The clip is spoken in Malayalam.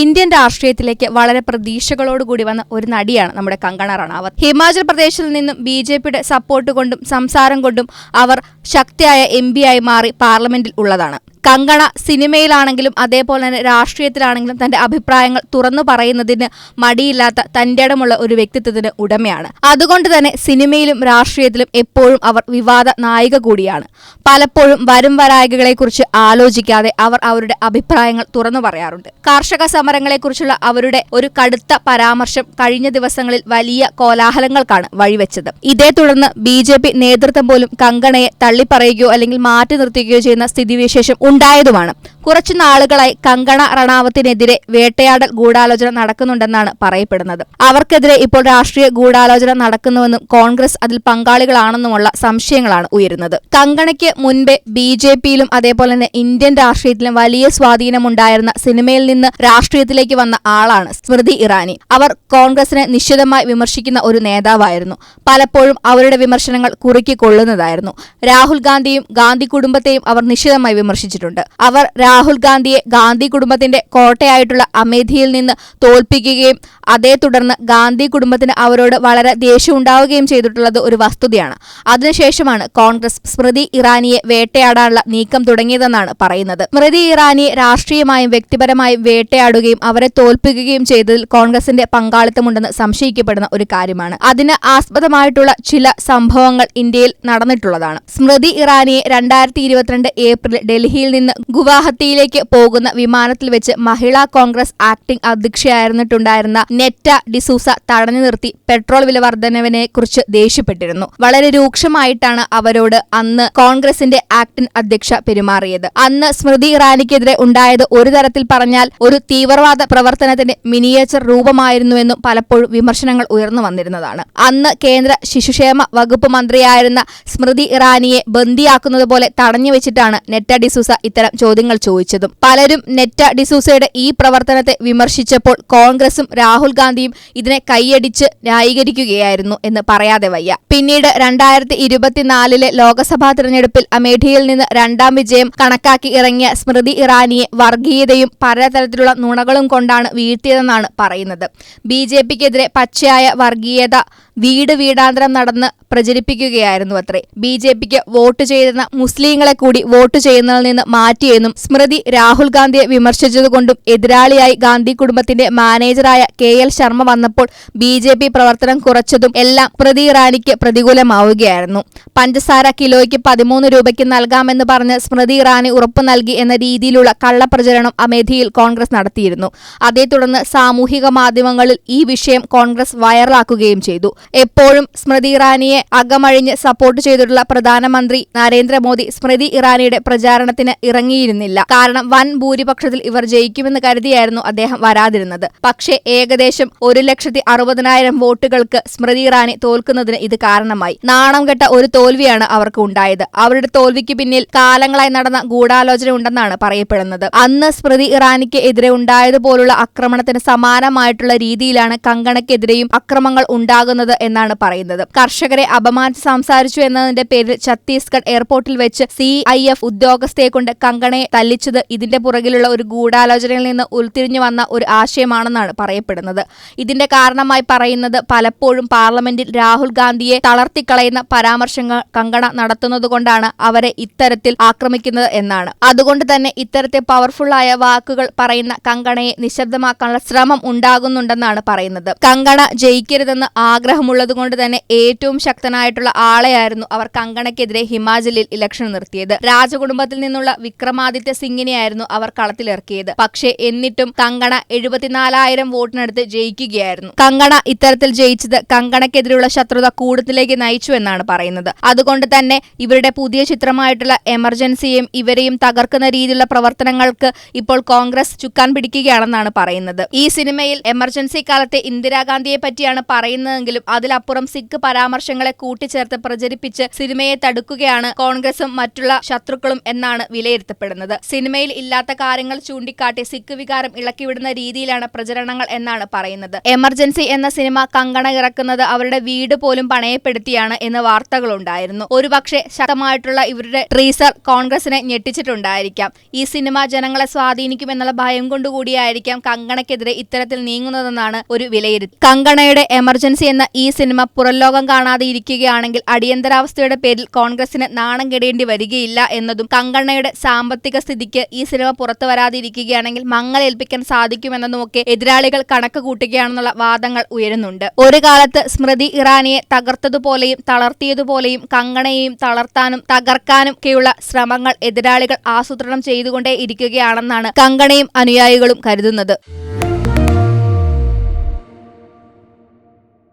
ഇന്ത്യൻ രാഷ്ട്രീയത്തിലേക്ക് വളരെ പ്രതീക്ഷകളോടുകൂടി വന്ന ഒരു നടിയാണ് നമ്മുടെ കങ്കണ റണാവത്ത്. ഹിമാചൽ പ്രദേശിൽ നിന്നും ബി ജെ പിയുടെ സപ്പോർട്ട് കൊണ്ടും സംസാരം കൊണ്ടും അവർ ശക്തിയായ എം ആയി മാറി പാർലമെന്റിൽ ഉള്ളതാണ്. കങ്കണ സിനിമയിലാണെങ്കിലും അതേപോലെ തന്നെ രാഷ്ട്രീയത്തിലാണെങ്കിലും തന്റെ അഭിപ്രായങ്ങൾ തുറന്നു പറയുന്നതിന് മടിയില്ലാത്ത തന്റെ ഇടമുള്ള ഒരു വ്യക്തിത്വത്തിന് ഉടമയാണ്. അതുകൊണ്ട് തന്നെ സിനിമയിലും രാഷ്ട്രീയത്തിലും എപ്പോഴും അവർ വിവാദ നായിക കൂടിയാണ്. പലപ്പോഴും വരും വരായികളെക്കുറിച്ച് ആലോചിക്കാതെ അവർ അവരുടെ അഭിപ്രായങ്ങൾ തുറന്നു പറയാറുണ്ട്. കാർഷക സമരങ്ങളെക്കുറിച്ചുള്ള അവരുടെ ഒരു കടുത്ത പരാമർശം കഴിഞ്ഞ ദിവസങ്ങളിൽ വലിയ കോലാഹലങ്ങൾക്കാണ് വഴിവെച്ചത്. ഇതേ തുടർന്ന് ബി നേതൃത്വം പോലും കങ്കണയെ തള്ളിപ്പറയുകയോ അല്ലെങ്കിൽ മാറ്റി നിർത്തുകയോ ചെയ്യുന്ന സ്ഥിതിവിശേഷം ഉണ്ടായതുമാണ് കുറച്ചു നാളുകളായി കങ്കണ റണാവത്തിനെതിരെ വേട്ടയാടൽ ഗൂഢാലോചന നടക്കുന്നുണ്ടെന്നാണ് പറയപ്പെടുന്നത്. അവർക്കെതിരെ ഇപ്പോൾ രാഷ്ട്രീയ ഗൂഢാലോചന നടക്കുന്നുവെന്നും കോൺഗ്രസ് അതിൽ പങ്കാളികളാണെന്നുമുള്ള സംശയങ്ങളാണ് ഉയരുന്നത്. കങ്കണയ്ക്ക് മുൻപേ ബി ജെ പിയിലും അതേപോലെ തന്നെ ഇന്ത്യൻ രാഷ്ട്രീയത്തിലും വലിയ സ്വാധീനമുണ്ടായിരുന്ന സിനിമയിൽ നിന്ന് രാഷ്ട്രീയത്തിലേക്ക് വന്ന ആളാണ് സ്മൃതി ഇറാനി. അവർ കോൺഗ്രസിനെ നിശ്ചിതമായി വിമർശിക്കുന്ന ഒരു നേതാവായിരുന്നു. പലപ്പോഴും അവരുടെ വിമർശനങ്ങൾ കുറുക്കി കൊള്ളുന്നതായിരുന്നു രാഹുൽ ഗാന്ധിയും ഗാന്ധി കുടുംബത്തെയും അവർ നിശ്ചിതമായി വിമർശിച്ചിട്ടുണ്ട്. അവർ രാഹുൽ ഗാന്ധിയെ ഗാന്ധി കുടുംബത്തിന്റെ കോട്ടയായിട്ടുള്ള അമേധിയിൽ നിന്ന് തോൽപ്പിക്കുകയും അതേ തുടർന്ന് ഗാന്ധി കുടുംബത്തിന് അവരോട് വളരെ ദേഷ്യം ഉണ്ടാവുകയും ചെയ്തിട്ടുള്ളത് ഒരു വസ്തുതയാണ്. അതിനുശേഷമാണ് കോൺഗ്രസ് സ്മൃതി ഇറാനിയെ വേട്ടയാടാനുള്ള നീക്കം തുടങ്ങിയതെന്നാണ് പറയുന്നത്. സ്മൃതി ഇറാനിയെ രാഷ്ട്രീയമായും വ്യക്തിപരമായും വേട്ടയാടുകയും അവരെ തോൽപ്പിക്കുകയും ചെയ്തതിൽ കോൺഗ്രസിന്റെ പങ്കാളിത്തമുണ്ടെന്ന് സംശയിക്കപ്പെടുന്ന ഒരു കാര്യമാണ്. അതിന് ആസ്പദമായിട്ടുള്ള ചില സംഭവങ്ങൾ ഇന്ത്യയിൽ നടന്നിട്ടുള്ളതാണ്. സ്മൃതി ഇറാനിയെ രണ്ടായിരത്തി ഇരുപത്തിരണ്ട് ഏപ്രിൽ ഡൽഹിയിൽ നിന്ന് ഗുവാഹത്തിയിലേക്ക് പോകുന്ന വിമാനത്തിൽ വെച്ച് മഹിളാ കോൺഗ്രസ് ആക്ടിംഗ് അധ്യക്ഷയായിരുന്നിട്ടുണ്ടായിരുന്ന നെറ്റ ഡിസൂസ തടഞ്ഞു നിർത്തി പെട്രോൾ വില വർധനവിനെ കുറിച്ച് ദേഷ്യപ്പെട്ടിരുന്നു. വളരെ രൂക്ഷമായിട്ടാണ് അവരോട് അന്ന് കോൺഗ്രസിന്റെ ആക്ടിംഗ് അധ്യക്ഷ പെരുമാറിയത്. അന്ന് സ്മൃതി ഇറാനിക്കെതിരെ ഉണ്ടായത് ഒരു തരത്തിൽ പറഞ്ഞാൽ ഒരു തീവ്രവാദ പ്രവർത്തനത്തിന്റെ മിനിയേച്ചർ രൂപമായിരുന്നുവെന്നും പലപ്പോഴും വിമർശനങ്ങൾ ഉയർന്നു വന്നിരുന്നതാണ്. അന്ന് കേന്ദ്ര ശിശുക്ഷേമ വകുപ്പ് മന്ത്രിയായിരുന്ന സ്മൃതി ഇറാനിയെ ബന്ദിയാക്കുന്നത് പോലെ തടഞ്ഞു വെച്ചിട്ടാണ് നെറ്റ ഡിസൂസ ഇത്തരം ചോദ്യങ്ങൾ ചോദിച്ചതും പലരും നെറ്റ ഡിസൂസയുടെ ഈ പ്രവർത്തനത്തെ വിമർശിച്ചപ്പോൾ കോൺഗ്രസും രാഹുൽ ഗാന്ധിയും ഇതിനെ കൈയടിച്ച് ന്യായീകരിക്കുകയായിരുന്നു എന്ന് പറയാതെ വയ്യ. പിന്നീട് രണ്ടായിരത്തി ഇരുപത്തിനാലിലെ ലോക്സഭാ തിരഞ്ഞെടുപ്പിൽ അമേഠിയിൽ നിന്ന് രണ്ടാം വിജയം കണക്കാക്കി ഇറങ്ങിയ സ്മൃതി ഇറാനിയെ വർഗീയതയും പലതരത്തിലുള്ള നുണകളും കൊണ്ടാണ് വീഴ്ത്തിയതെന്നാണ് പറയുന്നത്. ബി ജെ പിക്കെതിരെ പച്ചയായ വർഗീയത വീട് വീടാന്തരം നടന്ന് പ്രചരിപ്പിക്കുകയായിരുന്നു അത്രേ. ബി ജെ പിക്ക് വോട്ട് ചെയ്യുന്ന മുസ്ലിങ്ങളെ കൂടി വോട്ട് ചെയ്യുന്നതിൽ നിന്ന് മാറ്റിയെന്നും സ്മൃതി രാഹുൽ ഗാന്ധിയെ വിമർശിച്ചതുകൊണ്ടും എതിരാളിയായി ഗാന്ധി കുടുംബത്തിന്റെ മാനേജറായ കെ എൽ ശർമ്മ വന്നപ്പോൾ ബി ജെ പി പ്രവർത്തനം കുറച്ചതും എല്ലാം സ്മൃതി ഇറാനിക്ക് പ്രതികൂലമാവുകയായിരുന്നു. പഞ്ചസാര കിലോയ്ക്ക് പതിമൂന്ന് രൂപയ്ക്ക് നൽകാമെന്ന് പറഞ്ഞ് സ്മൃതി ഇറാനി ഉറപ്പു നൽകി എന്ന രീതിയിലുള്ള കള്ളപ്രചരണം അമേധിയിൽ കോൺഗ്രസ് നടത്തിയിരുന്നു. അതേ തുടർന്ന് സാമൂഹിക മാധ്യമങ്ങളിൽ ഈ വിഷയം കോൺഗ്രസ് വൈറലാക്കുകയും ചെയ്തു. എപ്പോഴും സ്മൃതി ഇറാനിയെ അകമഴിഞ്ഞ് സപ്പോർട്ട് ചെയ്തിട്ടുള്ള പ്രധാനമന്ത്രി നരേന്ദ്രമോദി സ്മൃതി ഇറാനിയുടെ പ്രചാരണത്തിന് ഇറങ്ങിയിരുന്നില്ല. കാരണം വൻ ഭൂരിപക്ഷത്തിൽ ഇവർ ജയിക്കുമെന്ന് കരുതിയായിരുന്നു അദ്ദേഹം വരാതിരുന്നത്. പക്ഷേ ഏകദേശം ഒരു ലക്ഷത്തി അറുപതിനായിരം വോട്ടുകൾക്ക് സ്മൃതി ഇറാനി തോൽക്കുന്നതിന് ഇത് കാരണമായി. നാണം കെട്ട ഒരു തോൽവിയാണ് അവർക്ക് ഉണ്ടായത്. അവരുടെ തോൽവിക്ക് പിന്നിൽ കാലങ്ങളായി നടന്ന ഗൂഢാലോചന ഉണ്ടെന്നാണ് പറയപ്പെടുന്നത്. അന്ന് സ്മൃതി ഇറാനിക്ക് എതിരെ ഉണ്ടായതുപോലുള്ള ആക്രമണത്തിന് സമാനമായിട്ടുള്ള രീതിയിലാണ് കങ്കണക്കെതിരെയും അക്രമങ്ങൾ ഉണ്ടാകുന്നത് എന്നാണ് പറയുന്നത്. കർഷകരെ അപമാനിച്ച് സംസാരിച്ചു എന്നതിന്റെ പേരിൽ ഛത്തീസ്ഗഡ് എയർപോർട്ടിൽ വെച്ച് സി ഐ എഫ് ഉദ്യോഗസ്ഥയെ കൊണ്ട് കങ്കണയെ തല്ലിച്ചത് ഇതിന്റെ പുറകിലുള്ള ഒരു ഗൂഢാലോചനയിൽ നിന്ന് ഉരുത്തിരിഞ്ഞു വന്ന ഒരു ആശയമാണെന്നാണ് പറയപ്പെടുന്നത്. ഇതിന്റെ കാരണമായി പറയുന്നത് പലപ്പോഴും പാർലമെന്റിൽ രാഹുൽ ഗാന്ധിയെ തളർത്തിക്കളയുന്ന പരാമർശങ്ങൾ കങ്കണ നടത്തുന്നതുകൊണ്ടാണ് അവരെ ഇത്തരത്തിൽ ആക്രമിക്കുന്നത് എന്നാണ്. അതുകൊണ്ട് തന്നെ ഇത്തരത്തെ പവർഫുള്ളായ വാക്കുകൾ പറയുന്ന കങ്കണയെ നിശബ്ദമാക്കാനുള്ള ശ്രമം ഉണ്ടാകുന്നുണ്ടെന്നാണ് പറയുന്നത്. കങ്കണ ജയിക്കരുതെന്ന് ആഗ്രഹമുള്ളതുകൊണ്ട് തന്നെ ഏറ്റവും ശക്തനായിട്ടുള്ള ആളെയായിരുന്നു അവർ കങ്കണയ്ക്കെതിരെ ഹിമാചലിൽ ഇലക്ഷൻ നിർത്തിയത്. രാജകുടുംബത്തിൽ നിന്നുള്ള വിക്രമാദിത്യ സിംഗിനെയായിരുന്നു അവർ കളത്തിലിറക്കിയത്. പക്ഷേ എന്നിട്ടും കങ്കണ എഴുപത്തിനാലായിരം വോട്ടിനടുത്ത് ജയിക്കുകയായിരുന്നു. കങ്കണ ഇത്തരത്തിൽ ജയിച്ചത് കങ്കണയ്ക്കെതിരെയുള്ള ശത്രുത കൂടുതലേക്ക് നയിച്ചു എന്നാണ് പറയുന്നത്. അതുകൊണ്ട് തന്നെ ഇവരുടെ പുതിയ ചിത്രമായിട്ടുള്ള എമർജൻസിയും ഇവരെയും തകർക്കുന്ന രീതിയിലുള്ള പ്രവർത്തനങ്ങൾക്ക് ഇപ്പോൾ കോൺഗ്രസ് ചുക്കാൻ പിടിക്കുകയാണെന്നാണ് പറയുന്നത്. ഈ സിനിമയിൽ എമർജൻസി കാലത്തെ ഇന്ദിരാഗാന്ധിയെ പറ്റിയാണ് പറയുന്നതെങ്കിലും അതിലപ്പുറം സിഖ് പരാമർശങ്ങളെ കൂട്ടിച്ചേർത്ത് പ്രചരിപ്പിച്ച് സിനിമയെ തടുക്കുകയാണ് കോൺഗ്രസും മറ്റുള്ള ശത്രുക്കളും എന്നാണ് വിലയിരുത്തപ്പെടുന്നത്. സിനിമയിൽ ഇല്ലാത്ത കാര്യങ്ങൾ ചൂണ്ടിക്കാട്ടി സിഖ് വികാരം ഇളക്കിവിടുന്ന രീതിയിലാണ് പ്രചരണങ്ങൾ എന്നാണ് പറയുന്നത്. എമർജൻസി എന്ന സിനിമ കങ്കണ ഇറക്കുന്നത് അവരുടെ വീട് പോലും പണയപ്പെടുത്തിയാണ് എന്ന് വാർത്തകളുണ്ടായിരുന്നു. ഒരുപക്ഷെ ശക്തമായിട്ടുള്ള ഇവരുടെ ട്രീസർ കോൺഗ്രസിനെ ഞെട്ടിച്ചിട്ടുണ്ടായിരിക്കാം. ഈ സിനിമ ജനങ്ങളെ സ്വാധീനിക്കുമെന്നുള്ള ഭയം കൊണ്ടുകൂടിയായിരിക്കാം കങ്കണയ്ക്കെതിരെ ഇത്തരത്തിൽ നീങ്ങുന്നതെന്നാണ് ഒരു വിലയിരുത്തൽ. കങ്കണയുടെ എമർജൻസി എന്ന ഈ സിനിമ പുറംലോകം കാണാതെ ഇരിക്കുകയാണെങ്കിൽ അടിയന്തരാവസ്ഥയുടെ പേരിൽ കോൺഗ്രസിന് നാണം കെടേണ്ടി വരികയില്ല എന്നതും കങ്കണ്ണയുടെ സാമ്പത്തിക സ്ഥിതിക്ക് ഈ സിനിമ പുറത്തു വരാതിരിക്കുകയാണെങ്കിൽ മങ്ങലേൽപ്പിക്കാൻ സാധിക്കുമെന്നതുമൊക്കെ എതിരാളികൾ കണക്ക് കൂട്ടുകയാണെന്നുള്ള വാദങ്ങൾ ഉയരുന്നുണ്ട്. ഒരു കാലത്ത് സ്മൃതി ഇറാനിയെ തകർത്തതുപോലെയും തളർത്തിയതുപോലെയും കങ്കണയെയും തളർത്താനും തകർക്കാനും ഒക്കെയുള്ള ശ്രമങ്ങൾ എതിരാളികൾ ആസൂത്രണം ചെയ്തുകൊണ്ടേ ഇരിക്കുകയാണെന്നാണ് കങ്കണയും അനുയായികളും കരുതുന്നത്.